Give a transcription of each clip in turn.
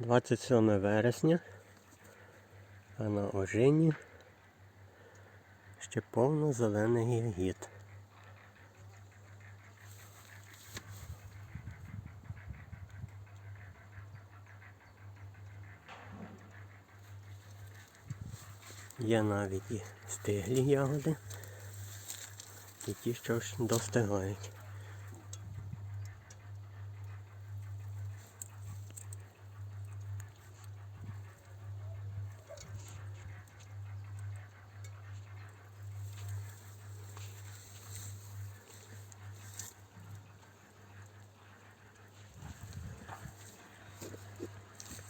27 вересня, а на ожині ще повно зелених ягід. Є навіть і стиглі ягоди, і ті, що ж достигають.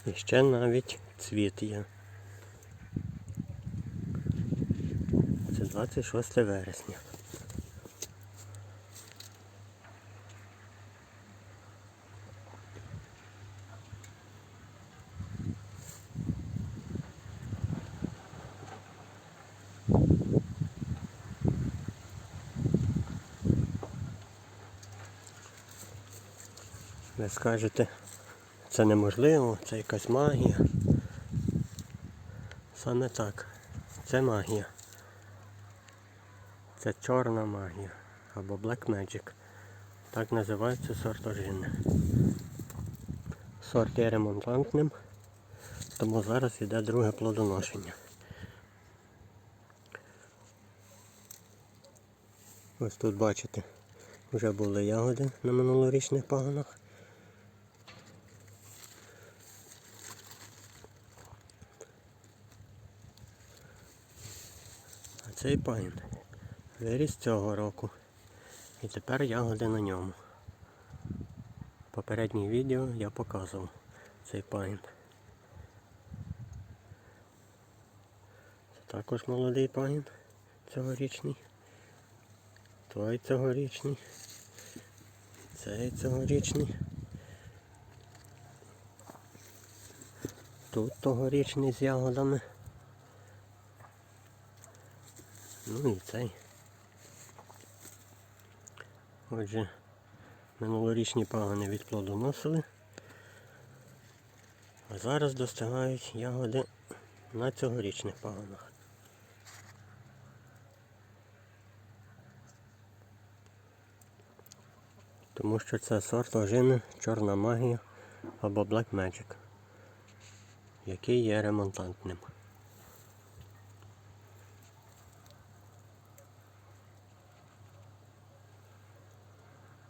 І ще навіть цвіт є. Це 26 вересня. Ви скажете, це неможливо, це якась магія. Саме так. Це магія. Це чорна магія або Black Magic. Так називається сорт ожини. Сорт є ремонтантним, тому зараз йде друге плодоношення. Ось тут бачите, вже були ягоди на минулорічних пагонах. Цей пайн виріс цього року. І тепер ягоди на ньому. Попереднє відео я показував цей пайн. Це також молодий пайн цьогорічний. Той цьогорічний. Цей цьогорічний. Тут тогорічний з ягодами. Ну і цей. Отже, минулорічні пагони від плодоносили. А зараз достигають ягоди на цьогорічних пагонах. Тому що це сорт ожини Чорна магія або Black Magic, який є ремонтантним.